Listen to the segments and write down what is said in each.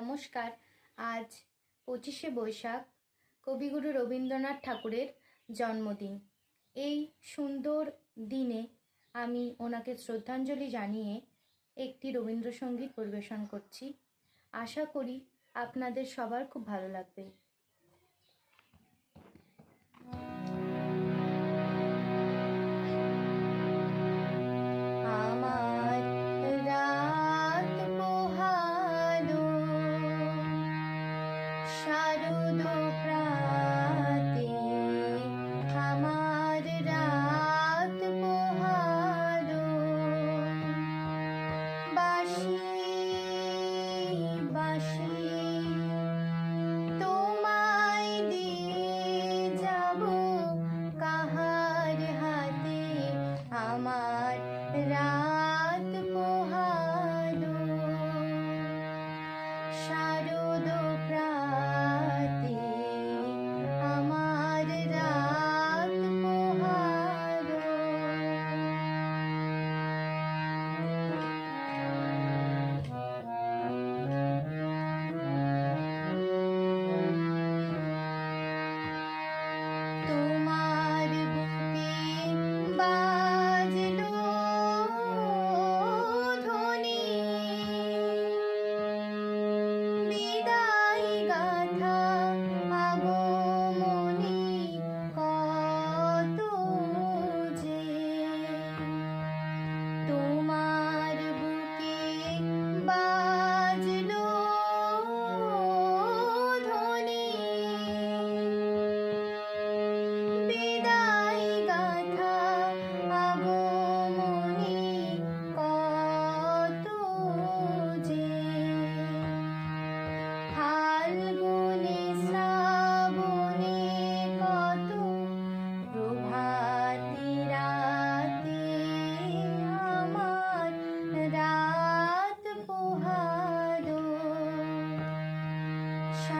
নমস্কার। আজ পঁচিশে বৈশাখ, কবিগুরু রবীন্দ্রনাথ ঠাকুরের জন্মদিন। এই সুন্দর দিনে আমি ওনাকে শ্রদ্ধাঞ্জলি জানিয়ে একটি রবীন্দ্রসঙ্গীত পরিবেশন করছি। আশা করি আপনাদের সবার খুব ভালো লাগবে। Instagram. 你的 Shine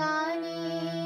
爱你。